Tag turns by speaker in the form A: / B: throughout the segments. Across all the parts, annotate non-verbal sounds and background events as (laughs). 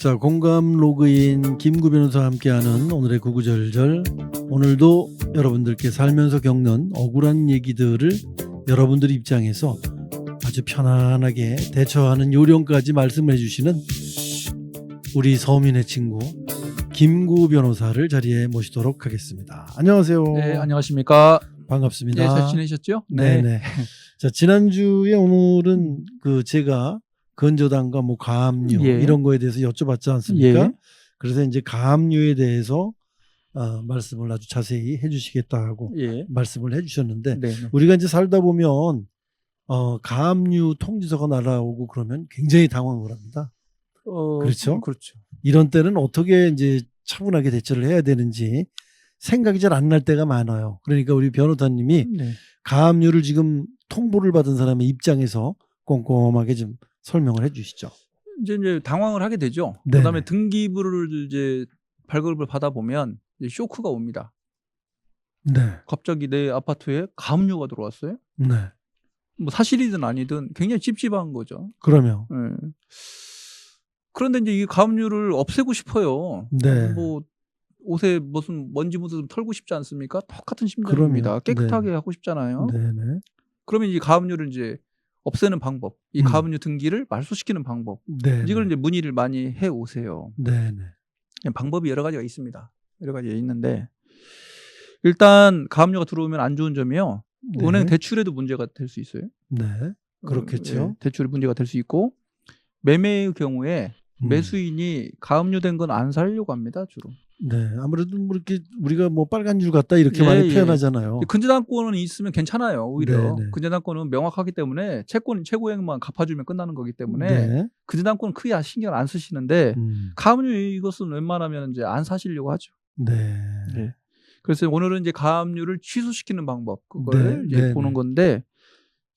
A: 자, 공감 로그인 김구 변호사와 함께하는 오늘의 구구절절. 오늘도 여러분들께 살면서 겪는 억울한 얘기들을 여러분들 입장에서 아주 편안하게 대처하는 요령까지 말씀해 주시는 우리 서민의 친구 김구 변호사를 자리에 모시도록 하겠습니다. 안녕하세요.
B: 네, 안녕하십니까.
A: 반갑습니다.
B: 네, 잘 지내셨죠?
A: 네 네. 자 지난주에 오늘은 그 제가 건조당과 뭐 가압류
B: 예.
A: 이런 거에 대해서 여쭤봤지 않습니까?
B: 예.
A: 그래서 이제 가압류에 대해서 어, 말씀을 아주 자세히 해주시겠다고
B: 예.
A: 말씀을 해주셨는데
B: 네.
A: 우리가 이제 살다 보면 어, 가압류 통지서가 날아오고 그러면 굉장히 당황을 합니다.
B: 어,
A: 그렇죠?
B: 그렇죠.
A: 이런 때는 어떻게 이제 차분하게 대처를 해야 되는지 생각이 잘 안 날 때가 많아요. 그러니까 우리 변호사님이
B: 네.
A: 가압류를 지금 통보를 받은 사람의 입장에서 꼼꼼하게 좀 설명을 해주시죠.
B: 이제 이제 당황을 하게 되죠.
A: 네.
B: 그다음에 등기부를 이제 발급을 받아 보면 쇼크가 옵니다.
A: 네,
B: 갑자기 내 아파트에 가압류가 들어왔어요.
A: 네.
B: 뭐 사실이든 아니든 굉장히 찝찝한 거죠.
A: 그러면
B: 예. 그런데 이제 이 가압류를 없애고 싶어요.
A: 네.
B: 뭐 옷에 무슨 먼지 묻어서 털고 싶지 않습니까? 똑같은 심정입니다.
A: 그럼요.
B: 깨끗하게 하고 싶잖아요.
A: 네네,
B: 그러면 이 가압류를 이제 없애는 방법, 이
A: 음.
B: 가압류 등기를 말소시키는 방법,
A: 네.
B: 이걸 이제 문의를 많이 해 오세요.
A: 네네,
B: 방법이 여러 가지가 있습니다. 여러 가지 있는데 일단 가압류가 들어오면 안 좋은 점이요.
A: 네.
B: 은행 대출에도 문제가 될 수 있어요.
A: 네, 그렇겠죠.
B: 어, 예, 대출에 문제가 될 수 있고 매매의 경우에
A: 음.
B: 매수인이 가압류된 건 안 살려고 합니다. 주로.
A: 네, 아무래도 뭐 이렇게 우리가 뭐 빨간 줄 같다 이렇게
B: 예,
A: 많이
B: 예.
A: 표현하잖아요.
B: 근저당권은 있으면 괜찮아요. 오히려
A: 어. 네네.
B: 근저당권은 명확하기 때문에 채권 최고액만 갚아주면 끝나는 거기 때문에
A: 네.
B: 근저당권은 크게 신경 안 쓰시는데
A: 음.
B: 가압류 이것은 웬만하면 이제 안 사시려고 하죠.
A: 네.
B: 네. 그래서 오늘은 이제 가압류를 취소시키는 방법 그걸
A: 네,
B: 이제
A: 네,
B: 보는
A: 네.
B: 건데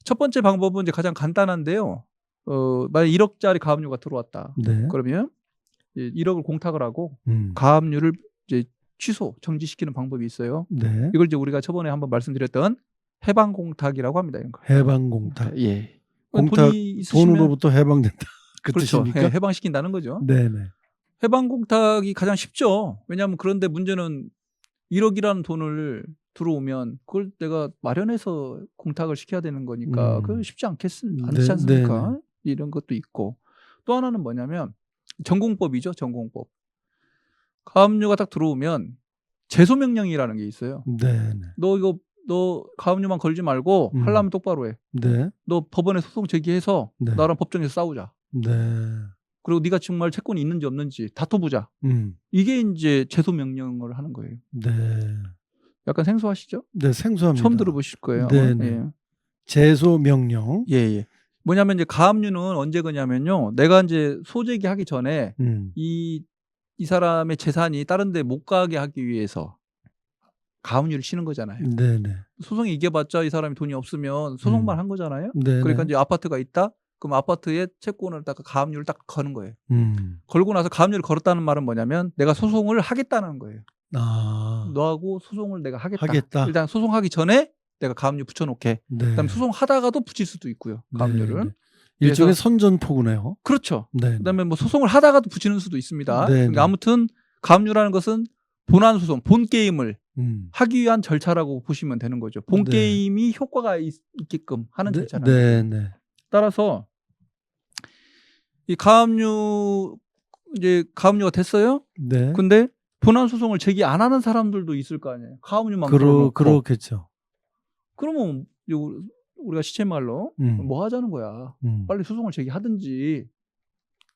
B: 첫 번째 방법은 이제 가장 간단한데요. 어, 만약 1억짜리 가압류가 들어왔다.
A: 네.
B: 그러면 1억을 공탁을 하고
A: 음.
B: 가압류를 이제 취소 정지시키는 방법이 있어요.
A: 네.
B: 이걸 이제 우리가 저번에 한번 말씀드렸던 해방 공탁이라고 합니다. 이런 거.
A: 해방 공탁.
B: 예.
A: 공탁,
B: 돈이 있으시면
A: 돈으로부터 해방된다. (laughs) 그
B: 그렇죠.
A: 뜻입니까?
B: 예, 해방시킨다는 거죠.
A: 네 네.
B: 해방 공탁이 가장 쉽죠. 왜냐하면 그런데 문제는 1억이라는 돈을 들어오면 그걸 내가 마련해서 공탁을 시켜야 되는 거니까
A: 음.
B: 그건 쉽지 않겠
A: 네,
B: 않지 않습니까?
A: 네네.
B: 이런 것도 있고 또 하나는 뭐냐면 전공법이죠. 전공법. 가압류가 딱 들어오면 제소 명령이라는 게 있어요.
A: 네네.
B: 너 이거 너 가압류만 걸지 말고
A: 음.
B: 하려면 똑바로 해.
A: 네.
B: 너 법원에 소송 제기해서
A: 네.
B: 나랑 법정에서 싸우자.
A: 네.
B: 그리고 네가 정말 채권이 있는지 없는지 다퉈보자.
A: 음.
B: 이게 이제 제소 명령을 하는 거예요.
A: 네.
B: 약간 생소하시죠?
A: 네, 생소합니다.
B: 처음 들어보실 거예요. 아마.
A: 네네.
B: 예.
A: 제소 명령.
B: 예, 예. 뭐냐면 이제 가압류는 언제 거냐면요. 내가 이제 소재기 하기 전에
A: 음.
B: 이, 이 사람의 재산이 다른 데 못 가게 하기 위해서 가압류를 치는 거잖아요.
A: 네네.
B: 소송이 이겨봤자 이 사람이 돈이 없으면 소송만
A: 음.
B: 한 거잖아요.
A: 네.
B: 그러니까 이제 아파트가 있다? 그럼 아파트에 채권을 딱 가압류를 딱 거는 거예요.
A: 음.
B: 걸고 나서 가압류를 걸었다는 말은 뭐냐면 내가 소송을 하겠다는 거예요.
A: 아.
B: 너하고 소송을 내가 하겠다.
A: 하겠다.
B: 일단 소송하기 전에 내가 가압류 붙여놓게.
A: 네.
B: 그다음에 소송하다가도 붙일 수도 있고요. 가압류를.
A: 네, 네. 일종의 선전포고네요.
B: 그렇죠.
A: 네.
B: 그다음에 뭐 소송을 하다가도 붙이는 수도 있습니다.
A: 네,
B: 그러니까
A: 네.
B: 아무튼 가압류라는 것은 본안 소송, 본 게임을
A: 음.
B: 하기 위한 절차라고 보시면 되는 거죠. 본
A: 네.
B: 게임이 효과가 있, 게끔 하는
A: 네,
B: 절차라.
A: 네, 네.
B: 따라서 이 가압류 이제 가압류가 됐어요.
A: 네.
B: 근데 본안 소송을 제기 안 하는 사람들도 있을 거 아니에요. 가압류만
A: 그러. 그렇겠죠.
B: 그러면 요- 우리가 시체 말로
A: 음.
B: 뭐 하자는 거야.
A: 음.
B: 빨리 소송을 제기하든지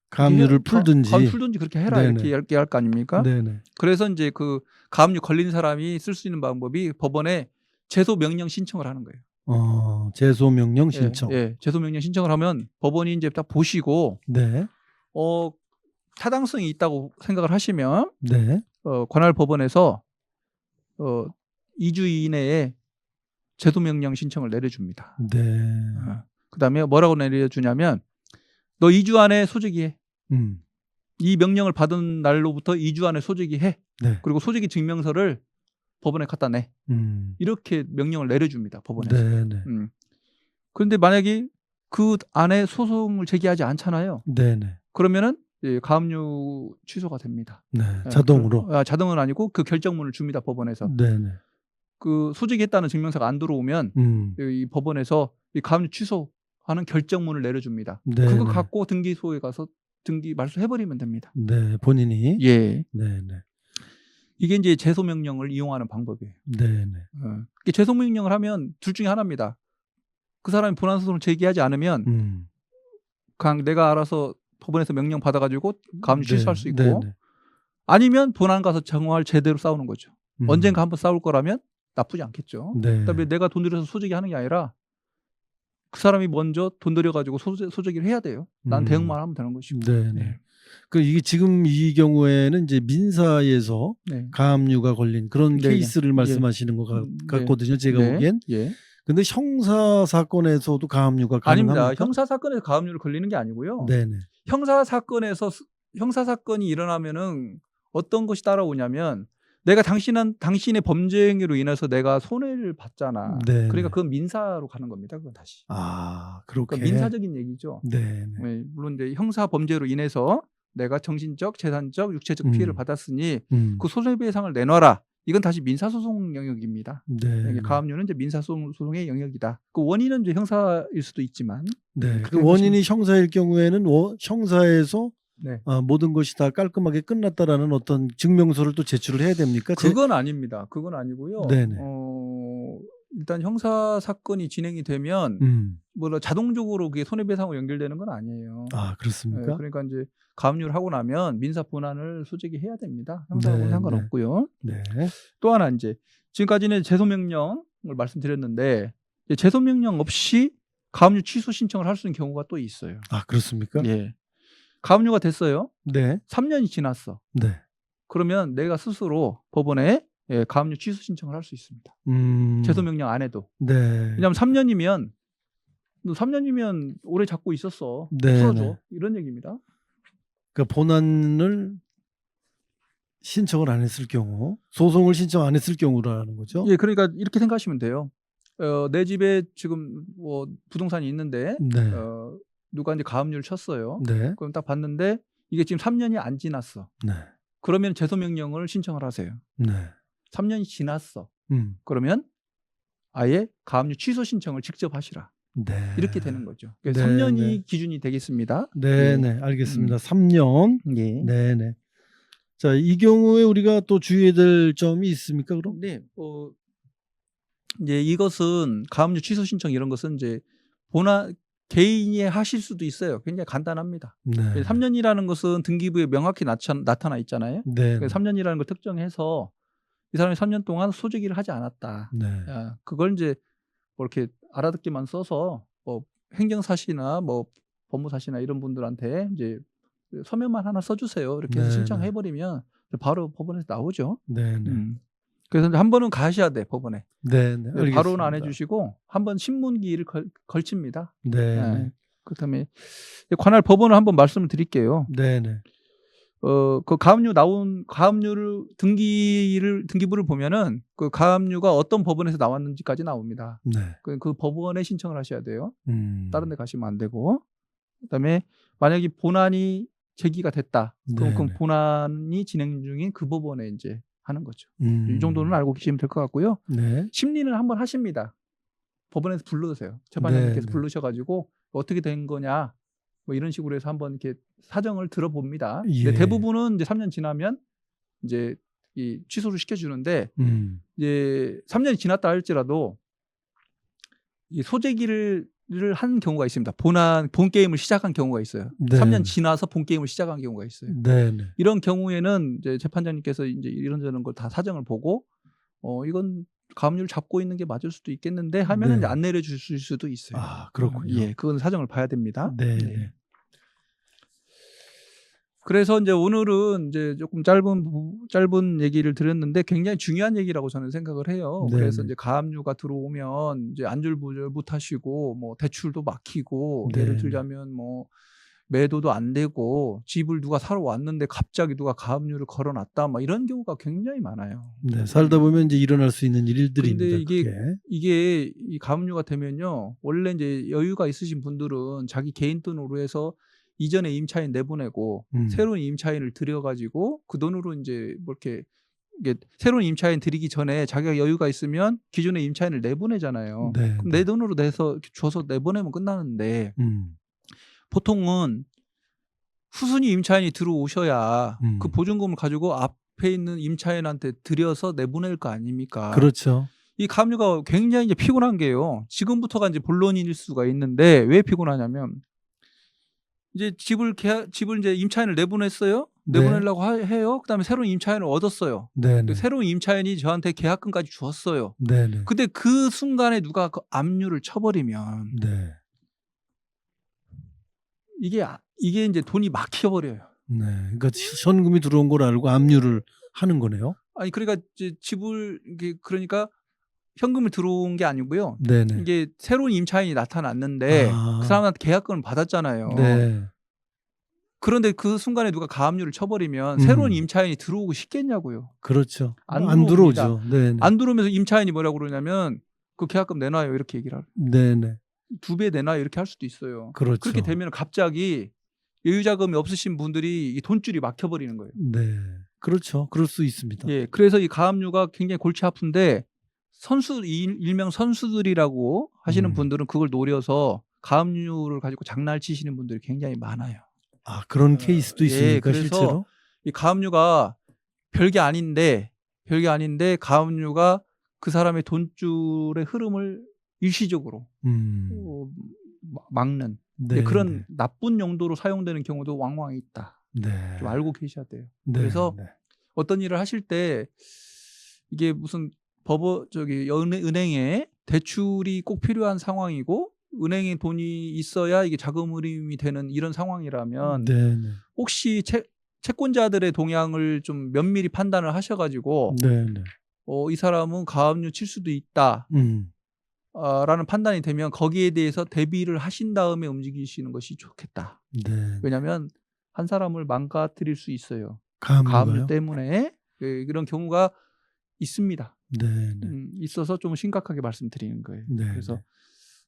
A: 가압류를
B: 해-
A: 풀든지.
B: 가, 풀든지 그렇게 해라
A: 네네.
B: 이렇게 얇게 할 거 아닙니까?
A: 네, 네.
B: 그래서 이제 그 가압류 걸린 사람이 쓸 수 있는 방법이 법원에 제소 명령 신청을 하는 거예요.
A: 어, 제소 명령 신청.
B: 예, 예, 제소 명령 신청을 하면 법원이 이제 딱 보시고
A: 네.
B: 어 타당성이 있다고 생각을 하시면
A: 네.
B: 어, 관할 법원에서 어 2주 이내에 제소 명령 신청을 내려줍니다.
A: 네.
B: 어, 그다음에 뭐라고 내려주냐면 너 2주 안에 소재기해.
A: 음.
B: 이 명령을 받은 날로부터 2주 안에 소재기해.
A: 네.
B: 그리고 소재기 증명서를 법원에 갖다 내.
A: 음.
B: 이렇게 명령을 내려줍니다. 법원에서.
A: 네, 네.
B: 음. 그런데 만약에 그 안에 소송을 제기하지 않잖아요.
A: 네, 네.
B: 그러면은 예, 가압류 취소가 됩니다.
A: 네,
B: 예,
A: 자동으로.
B: 그- 아, 자동은 아니고 그 결정문을 줍니다 법원에서.
A: 네, 네.
B: 그 소직했다는 증명서가 안 들어오면
A: 음.
B: 이 법원에서 이 가압류 취소하는 결정문을 내려줍니다.
A: 네.
B: 그거
A: 네.
B: 갖고 등기소에 가서 등기 말소해버리면 됩니다.
A: 네, 본인이.
B: 예,
A: 네, 네.
B: 이게 이제 제소 명령을 이용하는 방법이에요.
A: 네, 네.
B: 어. 이게 제소 명령을 하면 둘 중에 하나입니다. 그 사람이 본안 소송을 제기하지 않으면
A: 음.
B: 그냥 내가 알아서 법원에서 명령 받아가지고 가압류
A: 네,
B: 취소할 수 있고
A: 네, 네.
B: 아니면 본안 가서 정말 제대로 싸우는 거죠.
A: 음.
B: 언젠가 한번 싸울 거라면 나쁘지 않겠죠.
A: 네.
B: 그다음에 내가 돈 들여서 소재기 하는 게 아니라 그 사람이 먼저 돈 들여가지고 소재, 소재기를 해야 돼요. 난
A: 음.
B: 대응만 하면 되는 것이고.
A: 네, 네. 그 이게 지금 이 경우에는 이제 민사에서
B: 네.
A: 가압류가 걸린 그런
B: 네, 네.
A: 케이스를 말씀하시는 것 같-
B: 음, 네.
A: 같거든요. 제가
B: 네.
A: 보기엔.
B: 예.
A: 근데 형사 사건에서도 가압류가
B: 아닙니다.
A: 가능합니까?
B: 형사 사건에서 가압류를 걸리는 게 아니고요.
A: 네, 네.
B: 형사 사건에서 수- 형사 사건이 일어나면은 어떤 것이 따라오냐면 내가 당신은 당신의 범죄 행위로 인해서 내가 손해를 받잖아.
A: 네,
B: 그러니까
A: 네.
B: 그건 민사로 가는 겁니다. 그건 다시.
A: 아, 그렇게.
B: 그러니까 민사적인 얘기죠.
A: 네, 네.
B: 네, 물론 이제 형사 범죄로 인해서 내가 정신적, 재산적, 육체적 피해를
A: 음.
B: 받았으니
A: 음.
B: 그 손해배상을 내놔라. 이건 다시 민사소송 영역입니다.
A: 네.
B: 이게 가압류는 이제 민사소송의 영역이다. 그 원인은 이제 형사일 수도 있지만,
A: 네.
B: 그
A: 원인이 형사일 경우에는 워- 형사에서
B: 네.
A: 아, 모든 것이 다 깔끔하게 끝났다라는 어떤 증명서를 또 제출을 해야 됩니까? 제-
B: 그건 아닙니다. 그건 아니고요.
A: 네네.
B: 어, 일단 형사 사건이 진행이 되면
A: 음.
B: 뭐 자동적으로 그게 손해배상으로 연결되는 건 아니에요.
A: 아,
B: 네,
A: 그렇습니까?
B: 그러니까 이제 가압류를 하고 나면 민사 본안을 소재기 해야 됩니다. 형사하고는
A: 네,
B: 상관없고요.
A: 네.
B: 또 하나 이제 지금까지는 제소 명령을 말씀드렸는데 이제 제소 명령 없이 가압류 취소 신청을 할 수 있는 경우가 또 있어요.
A: 아, 그렇습니까?
B: 예. 가압류가 됐어요.
A: 네.
B: 3년이 지났어.
A: 네.
B: 그러면 내가 스스로 법원에 예, 가압류 취소 신청을 할 수 있습니다.
A: 음.
B: 제소 명령 안 해도.
A: 네.
B: 왜냐하면 3년이면 너 3년이면 오래 잡고 있었어.
A: 네,
B: 풀어줘.
A: 네.
B: 이런 얘기입니다.
A: 그러니까 본안을 신청을 안 했을 경우, 소송을 신청 안 했을 경우라는 거죠.
B: 예, 그러니까 이렇게 생각하시면 돼요. 어, 내 집에 지금 뭐 부동산이 있는데
A: 네.
B: 어, 누가 이제 가압류를 쳤어요.
A: 네.
B: 그럼 딱 봤는데 이게 지금 3년이 안 지났어.
A: 네.
B: 그러면 제소 명령을 신청을 하세요.
A: 네.
B: 3년이 지났어.
A: 음.
B: 그러면 아예 가압류 취소 신청을 직접 하시라.
A: 네.
B: 이렇게 되는 거죠.
A: 네,
B: 3년이
A: 네.
B: 기준이 되겠습니다.
A: 네,
B: 예.
A: 네. 알겠습니다.
B: 음.
A: 3년.
B: 예.
A: 네, 네. 자, 이 경우에 우리가 또 주의해야 될 점이 있습니까, 그럼?
B: 네, 어, 이제 이것은 가압류 취소 신청 이런 것은 이제 본안 개인이 하실 수도 있어요. 굉장히 간단합니다.
A: 네.
B: 3년이라는 것은 등기부에 명확히 나타, 나타나 있잖아요.
A: 네.
B: 그래서 3년이라는 걸 특정해서 이 사람이 3년 동안 소재기를 하지 않았다.
A: 네.
B: 야, 그걸 이제 뭐 이렇게 알아듣기만 써서 뭐 행정사시나 뭐 법무사시나 이런 분들한테 이제 서면만 하나 써주세요. 이렇게 해서
A: 네,
B: 신청해버리면 바로 법원에서 나오죠.
A: 네, 네.
B: 음. 그래서 한 번은 가셔야 돼 법원에.
A: 네, 네.
B: 바로는 안 해주시고 한 번 신문기일을 걸, 걸칩니다.
A: 네,
B: 네.
A: 네.
B: 그다음에 관할 법원을 한번 말씀을 드릴게요.
A: 네, 네.
B: 어, 그 가압류 나온 가압류를 등기를 등기부를 보면은 그 가압류가 어떤 법원에서 나왔는지까지 나옵니다.
A: 네.
B: 그, 그 법원에 신청을 하셔야 돼요.
A: 음.
B: 다른 데 가시면 안 되고. 그다음에 만약에 본안이 제기가 됐다. 그럼 그. 본안이 진행 중인 그 법원에 이제 하는 거죠.
A: 음.
B: 이 정도는 알고 계시면 될 것 같고요.
A: 네.
B: 심리는 한번 하십니다. 법원에서 불러주세요. 재판장님께서
A: 네, 네.
B: 부르셔가지고 어떻게 된 거냐 뭐 이런 식으로 해서 한번 이렇게 사정을 들어봅니다.
A: 예.
B: 대부분은 이제 3년 지나면 이제 이 취소를 시켜주는데
A: 음.
B: 이제 3년이 지났다 할지라도 이 소재기를 한 경우가 있습니다. 본안 본 게임을 시작한 경우가 있어요.
A: 네.
B: 3년 지나서 본 게임을 시작한 경우가 있어요.
A: 네, 네.
B: 이런 경우에는 이제 재판장님께서 이제 이런저런 걸 다 사정을 보고 어 이건 가압류를 잡고 있는 게 맞을 수도 있겠는데 하면은
A: 네.
B: 안 내려주실 수도 있어요.
A: 아, 그렇군요.
B: 예, 그건 사정을 봐야 됩니다.
A: 네,
B: 네.
A: 네.
B: 그래서 이제 오늘은 이제 조금 짧은 부- 짧은 얘기를 드렸는데 굉장히 중요한 얘기라고 저는 생각을 해요.
A: 네,
B: 그래서
A: 네.
B: 이제 가압류가 들어오면 이제 안절부절 못 하시고 뭐 대출도 막히고
A: 네,
B: 예를
A: 네.
B: 들자면 뭐 매도도 안 되고 집을 누가 사러 왔는데 갑자기 누가 가압류를 걸어놨다 막 이런 경우가 굉장히 많아요.
A: 네, 살다 보면 이제 일어날 수 있는 일들입니다.
B: 근데 이게
A: 그게.
B: 이게 이 가압류가 되면요 원래 이제 여유가 있으신 분들은 자기 개인 돈으로 해서 이전에 임차인 내보내고
A: 음.
B: 새로운 임차인을 들여가지고 그 돈으로 이제 뭐 이렇게 이게 새로운 임차인 들이기 전에 자기가 여유가 있으면 기존의 임차인을 내보내잖아요.
A: 네.
B: 그럼
A: 네.
B: 내 돈으로 내서 줘서 내보내면 끝나는데
A: 음.
B: 보통은 후순위 임차인이 들어오셔야
A: 음.
B: 그 보증금을 가지고 앞에 있는 임차인한테 들여서 내보낼 거 아닙니까?
A: 그렇죠.
B: 이 가압류가 굉장히 이제 피곤한 게요. 지금부터가 이제 본론일 수가 있는데 왜 피곤하냐면 이제 집을 계약, 집을 이제 임차인을 내보냈어요.
A: 네.
B: 내보내려고 하- 해요. 그다음에 새로운 임차인을 얻었어요.
A: 네.
B: 근데
A: 네.
B: 새로운 임차인이 저한테 계약금까지 주었어요.
A: 네. 네.
B: 근데 그 순간에 누가 그 압류를 쳐버리면
A: 네.
B: 이게 아- 이게 이제 돈이 막혀버려요.
A: 네. 그러니까 현금이 들어온 걸 알고 압류를 하는 거네요.
B: 아니 그러니까 이제 집을 이게 그러니까 현금을 들어온 게 아니고요.
A: 네. 네.
B: 이게 새로운 임차인이 나타났는데
A: 아.
B: 그 사람한테 계약금을 받았잖아요.
A: 네.
B: 그런데 그 순간에 누가 가압류를 쳐버리면
A: 음.
B: 새로운 임차인이 들어오고 싶겠냐고요.
A: 그렇죠.
B: 안
A: 안
B: 들어옵니다.
A: 들어오죠. 네. 네.
B: 안 들어오면서 임차인이 뭐라고 그러냐면 그 계약금 내놔요 이렇게 얘기를 하고
A: 네. 네.
B: 두 배 내놔요 이렇게 할 수도 있어요.
A: 그렇죠.
B: 그렇게 되면 갑자기 여유자금이 없으신 분들이 이 돈줄이 막혀버리는 거예요.
A: 네. 그렇죠. 그럴 수 있습니다.
B: 예, 그래서 이 가압류가 굉장히 골치 아픈데 선수 일- 일명 선수들이라고 하시는
A: 음.
B: 분들은 그걸 노려서 가압류를 가지고 장난을 치시는 분들이 굉장히 많아요.
A: 아, 그런 케이스도
B: 예,
A: 있습니까,
B: 그래서
A: 실제로?
B: 이 가압류가 별게 아닌데 별게 아닌데 가압류가 그 사람의 돈줄의 흐름을 일시적으로
A: 음.
B: 어, 마- 막는
A: 네.
B: 예, 그런 나쁜 용도로 사용되는 경우도 왕왕 있다.
A: 네.
B: 좀 알고 계셔야 돼요.
A: 네.
B: 그래서
A: 네.
B: 어떤 일을 하실 때 이게 무슨 법어 저기 은행, 은행에 대출이 꼭 필요한 상황이고 은행에 돈이 있어야 이게 자금 흐름이 되는 이런 상황이라면
A: 네. 네.
B: 혹시 채, 채권자들의 동향을 좀 면밀히 판단을 하셔가지고
A: 네. 네.
B: 어, 이 사람은 가압류 칠 수도 있다.
A: 음.
B: 어, 라는 판단이 되면 거기에 대해서 대비를 하신 다음에 움직이시는 것이 좋겠다.
A: 네.
B: 왜냐하면 한 사람을 망가뜨릴 수 있어요.
A: 가압류
B: 때문에 예, 그런 경우가 있습니다.
A: 네. 네.
B: 음, 있어서 좀 심각하게 말씀드리는 거예요.
A: 네.
B: 그래서
A: 네.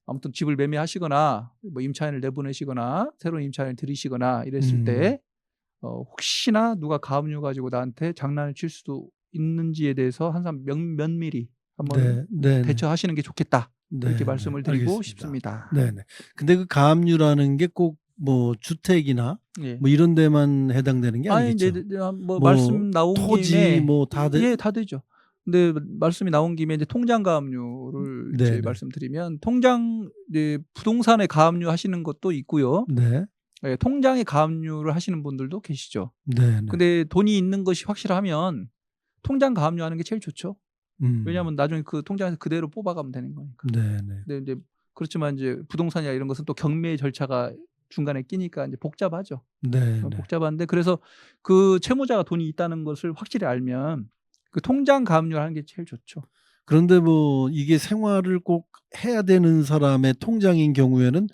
B: 아무튼 집을 매매하시거나 뭐 임차인을 내보내시거나 새로운 임차인을 들이시거나 이랬을
A: 음.
B: 때 어, 혹시나 누가 가압류 가지고 나한테 장난을 칠 수도 있는지에 대해서 항상 면, 면밀히 한번
A: 네. 네.
B: 대처하시는 게 좋겠다
A: 네.
B: 이렇게
A: 네.
B: 말씀을 드리고
A: 알겠습니다.
B: 싶습니다.
A: 네. 네. 근데 그 가압류라는 게 꼭 뭐 주택이나
B: 예.
A: 뭐 이런 데만 해당되는 게
B: 아니
A: 아니겠죠.
B: 이제 뭐,
A: 뭐
B: 말씀 나온
A: 토지
B: 김에
A: 뭐다 돼.
B: 예, 다 되죠. 근데 말씀이 나온 김에 이제 통장 가압류를
A: 네,
B: 이제
A: 네.
B: 말씀드리면 통장 이제 부동산에 가압류 하시는 것도 있고요.
A: 네.
B: 예, 통장에 가압류를 하시는 분들도 계시죠.
A: 네. 네.
B: 근데 돈이 있는 것이 확실하면 통장 가압류 하는 게 제일 좋죠.
A: 음.
B: 왜냐하면 나중에 그 통장에서 그대로 뽑아가면 되는 거니까.
A: 네. 네.
B: 근데 이제 그렇지만 이제 부동산이나 이런 것은 또 경매 절차가 중간에 끼니까 이제 복잡하죠.
A: 네.
B: 어,
A: 네.
B: 복잡한데 그래서 그 채무자가 돈이 있다는 것을 확실히 알면 그 통장 가압류를 하는 게 제일 좋죠.
A: 그런데 뭐 이게 생활을 꼭 해야 되는 사람의 통장인 경우에는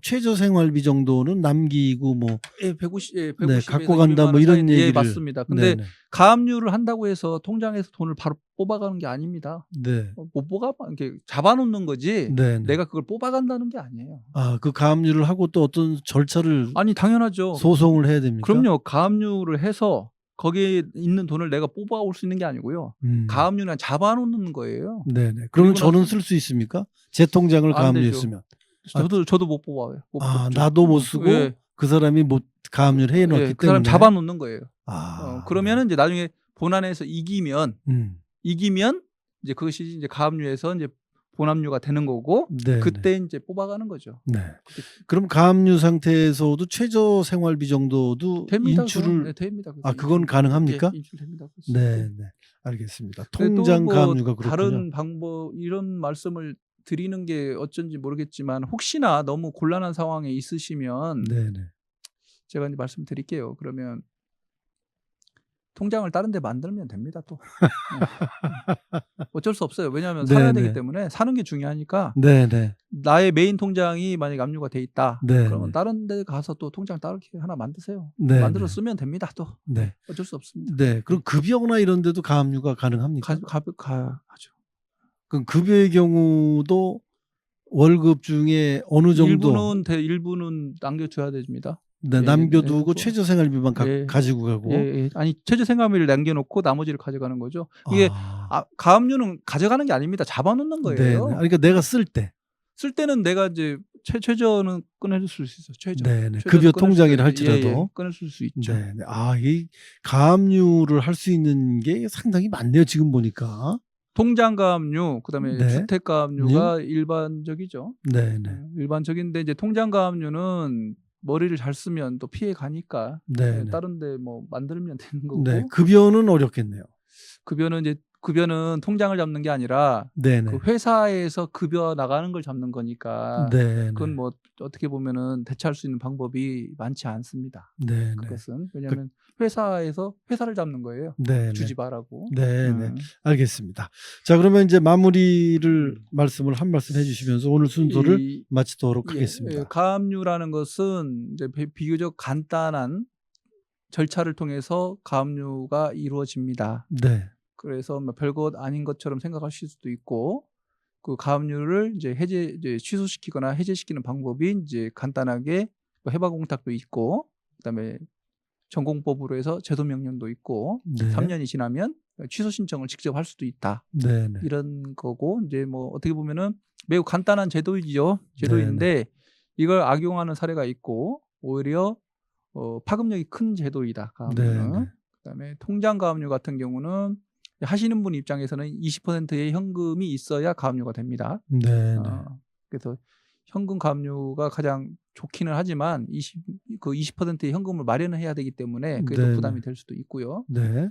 A: 최저 생활비 정도는 남기고 뭐
B: 예, 150, 예, 150
A: 네, 갖고 간다
B: 200만
A: 뭐 이런
B: 원 사이-
A: 얘기를
B: 예, 맞습니다. 근데
A: 네,
B: 가압류를 한다고 해서 통장에서 돈을 바로 뽑아가는 게 아닙니다.
A: 네.
B: 어, 못 뽑아 이렇게 잡아놓는 거지.
A: 네. 네.
B: 내가 그걸 뽑아간다는 게 아니에요.
A: 아, 그 가압류를 하고 또 어떤 절차를
B: 아니 당연하죠.
A: 소송을 해야 됩니까?
B: 그럼요. 가압류를 해서 거기에 있는 돈을 내가 뽑아올 수 있는 게 아니고요.
A: 음.
B: 가압류는 잡아놓는 거예요.
A: 네, 네. 그러면 저는 쓸 수 있습니까? 제 통장을
B: 안
A: 가압류했으면.
B: 저도 저도 못 뽑아요. 못
A: 아,
B: 뽑죠.
A: 나도 못 쓰고
B: 예,
A: 그 사람이 못 가압류를 해 놓기
B: 예,
A: 때문에
B: 그 사람 잡아놓는 거예요.
A: 아.
B: 어, 그러면은 이제 나중에 본안에서 이기면
A: 음.
B: 이기면 이제 그것이 이제 가압류에서 이제 본압류가 되는 거고
A: 네.
B: 그때 이제 뽑아가는 거죠.
A: 네. 네. 그럼 가압류 상태에서도 최저 생활비 정도도
B: 됩니다.
A: 인출을
B: 그건. 네, 됩니다.
A: 아, 그건 가능합니까?
B: 예, 인출됩니다.
A: 네, 네. 알겠습니다. 통장
B: 뭐
A: 가압류가 그렇군요.
B: 다른 방법 이런 말씀을 드리는 게 어쩐지 모르겠지만 혹시나 너무 곤란한 상황에 있으시면
A: 네, 네.
B: 제가 이제 말씀드릴게요. 그러면 통장을 다른 데 만들면 됩니다. 또 네. (laughs) 어쩔 수 없어요. 왜냐하면
A: 네,
B: 살아야
A: 네.
B: 되기 때문에 사는 게 중요하니까
A: 네, 네.
B: 나의 메인 통장이 만약 에 압류가 돼 있다.
A: 네,
B: 그러면
A: 네.
B: 다른 데 가서 또 통장 다르게 하나 만드세요.
A: 네,
B: 만들어
A: 네.
B: 쓰면 됩니다. 또
A: 네.
B: 어쩔 수 없습니다.
A: 네. 그럼 급여나 이런 데도 가압류가 가능합니까?
B: 가, 가, 가, 하죠.
A: 그럼 급여의 경우도 월급 중에 어느 정도
B: 일부는 대, 일부는 남겨줘야 됩니다.
A: 네,
B: 예,
A: 남겨두고
B: 네,
A: 최저 생활비만 가,
B: 예.
A: 가지고 가고.
B: 예, 예. 아니 최저 생활비를 남겨놓고 나머지를 가져가는 거죠. 이게
A: 아,
B: 아, 가압류는 가져가는 게 아닙니다. 잡아놓는
A: 네,
B: 거예요.
A: 네. 그러니까 내가 쓸 때,
B: 쓸 때는 내가 이제 최, 최저는 꺼내줄 수 있어. 최저.
A: 네, 네.
B: 최저는
A: 급여
B: 수
A: 통장이라
B: 있- 예, 예.
A: 할지라도,
B: 꺼낼 수 있죠.
A: 네, 네. 아, 이 가압류를 할 수 있는 게 상당히 많네요. 지금 보니까.
B: 통장 가압류, 그다음에
A: 네.
B: 주택 가압류가 일반적이죠.
A: 네, 네,
B: 어, 일반적인데 이제 통장 가압류는 머리를 잘 쓰면 또 피해 가니까
A: 네, 네.
B: 다른데 뭐 만들면 되는 거고
A: 네, 급여는 어렵겠네요.
B: 급여는 이제 급여는 통장을 잡는 게 아니라
A: 네, 네,
B: 그 회사에서 급여 나가는 걸 잡는 거니까
A: 네, 네,
B: 그건 뭐 어떻게 보면은 대체할 수 있는 방법이 많지 않습니다.
A: 네, 네,
B: 그것은 왜냐하면 회사에서 회사를 잡는 거예요.
A: 네, 네.
B: 주지 말라고.
A: 네, 네.
B: 음.
A: 알겠습니다. 자, 그러면 이제 마무리를
B: 음.
A: 말씀을 한 말씀 해주시면서 오늘 순서를
B: 이-
A: 마치도록
B: 예,
A: 하겠습니다.
B: 예, 가압류라는 것은 이제 비- 비교적 간단한 절차를 통해서 가압류가 이루어집니다.
A: 네,
B: 그래서 뭐 별것 아닌 것처럼 생각하실 수도 있고 그 가압류를 이제 해제 이제 취소시키거나 해제시키는 방법이 이제 간단하게 뭐 해방 공탁도 있고 그다음에 전공법으로 해서 제도 명령도 있고
A: 네,
B: 3년이 지나면 취소 신청을 직접 할 수도 있다.
A: 네, 네,
B: 이런 거고 이제 뭐 어떻게 보면은 매우 간단한 제도이죠. 제도인데 이걸 악용하는 사례가 있고 오히려 어, 파급력이 큰 제도이다.
A: 네,
B: 가압류는.
A: 네.
B: 그다음에 통장 가압류 같은 경우는 하시는 분 입장에서는 20%의 현금이 있어야 가압류가 됩니다.
A: 네, 네.
B: 어, 그래서 현금 가압류가 가장 좋기는 하지만 20, 그 20%의 현금을 마련을 해야 되기 때문에 그게
A: 네,
B: 또 부담이
A: 네.
B: 될 수도 있고요.
A: 네,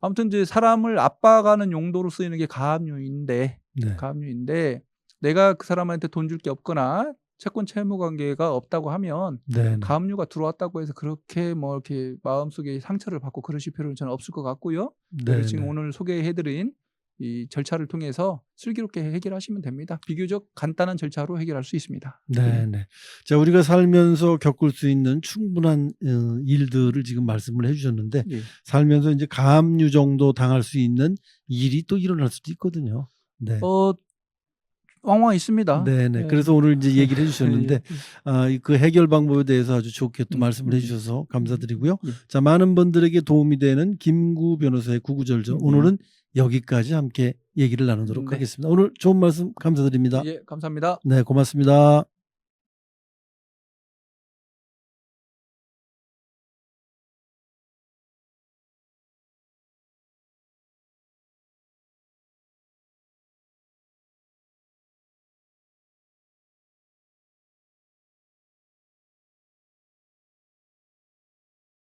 B: 아무튼 이제 사람을 압박하는 용도로 쓰이는 게 가압류인데
A: 네,
B: 가압류인데 내가 그 사람한테 돈 줄 게 없거나 채권 채무 관계가 없다고 하면
A: 네, 네.
B: 가압류가 들어왔다고 해서 그렇게 뭐 이렇게 마음속에 상처를 받고 그러실 필요는 저는 없을 것 같고요.
A: 네,
B: 지금
A: 네.
B: 오늘 소개해드린 이 절차를 통해서 슬기롭게 해결하시면 됩니다. 비교적 간단한 절차로 해결할 수 있습니다.
A: 네, 네. 자, 우리가 살면서 겪을 수 있는 충분한 어, 일들을 지금 말씀을 해주셨는데
B: 예.
A: 살면서 이제 가압류 정도 당할 수 있는 일이 또 일어날 수도 있거든요. 네.
B: 어 왕왕 있습니다.
A: 네, 네.
B: 예.
A: 그래서 오늘 이제 얘기를 해주셨는데 (laughs)
B: 예.
A: 아, 이그 해결 방법에 대해서 아주 좋게 또
B: 음,
A: 말씀을
B: 음.
A: 해주셔서 감사드리고요.
B: 예.
A: 자, 많은 분들에게 도움이 되는 김구 변호사의 구구절절
B: 음.
A: 오늘은 여기까지 함께 얘기를 나누도록
B: 네.
A: 하겠습니다. 오늘 좋은 말씀 감사드립니다.
B: 예, 감사합니다.
A: 네, 고맙습니다.